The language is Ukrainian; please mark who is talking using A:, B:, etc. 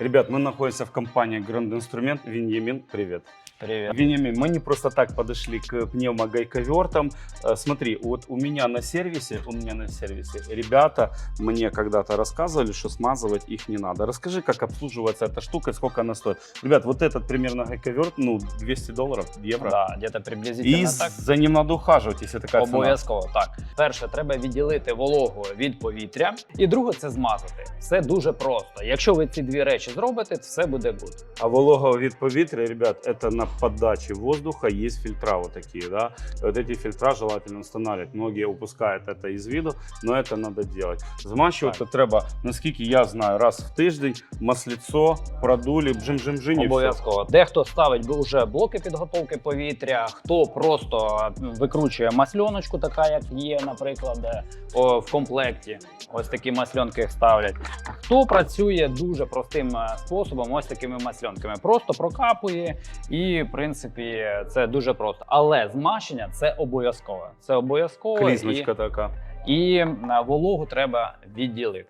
A: Ребят, мы находимся в компании Grand Instrument. Виньямин, привет.
B: Привет.
A: Вениамин, мы не просто так подошли к пневмогайковертам. Э, Смотри, вот у меня на сервисе, у меня на сервисе ребята мне когда-то рассказывали, что смазывать их не надо. Расскажи, как обслуживается эта штука и сколько она стоит. Ребят, вот этот примерно гайковерт, ну, 200 долларов, евро.
B: Да, где-то приблизительно
A: И
B: так.
A: за ним надо ухаживать, если такая цена.
B: Обов'язково так. Перше, треба відділити вологу від повітря, і друге це змазати. Все дуже просто. Якщо ви ці дві речі зробите, все буде гуд.
A: А волога від повітря, ребят, это на подаче воздуха есть фильтра вот такие, да. И вот эти фильтра желательно устанавливать. Многие упускают это из виду, но это надо делать. Змащувати треба, наскільки я знаю, раз в тиждень масліцо, продулі, бжим-жим-жим і все.
B: Обов'язково. Дехто ставить вже блоки підготовки повітря, хто просто викручує масльоночку, така як є, наприклад, де, о, в комплекті. Ось такі масльонки ставлять. Хто працює дуже простим е, способом, ось такими масльонками. Просто прокапує, і в принципі це дуже просто. Але змащення це обов'язково. Це обов'язково і,
A: така.
B: і вологу треба відділити.